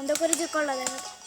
¿Dónde puedes ir con la de?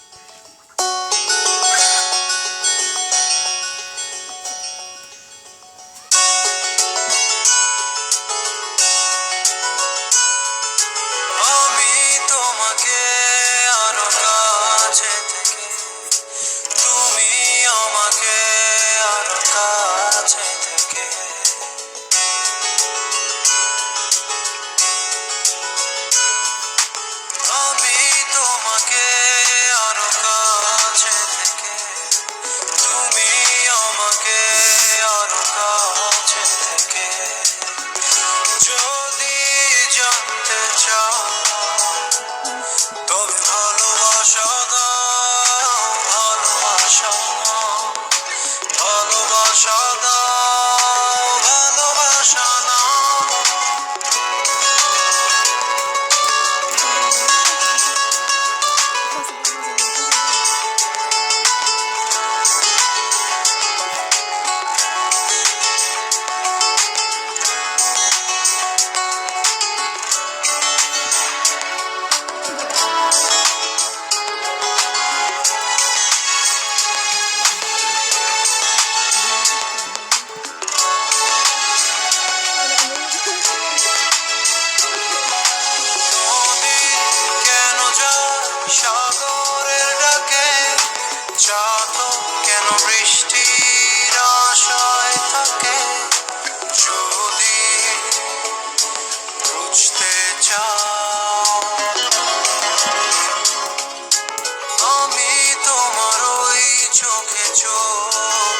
চোখ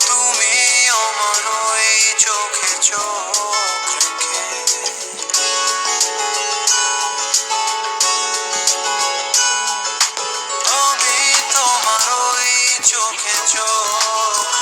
তুমি আমার চোখে চোখ রেখে। চোখে চোখ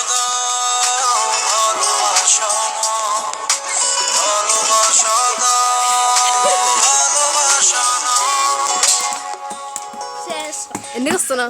不能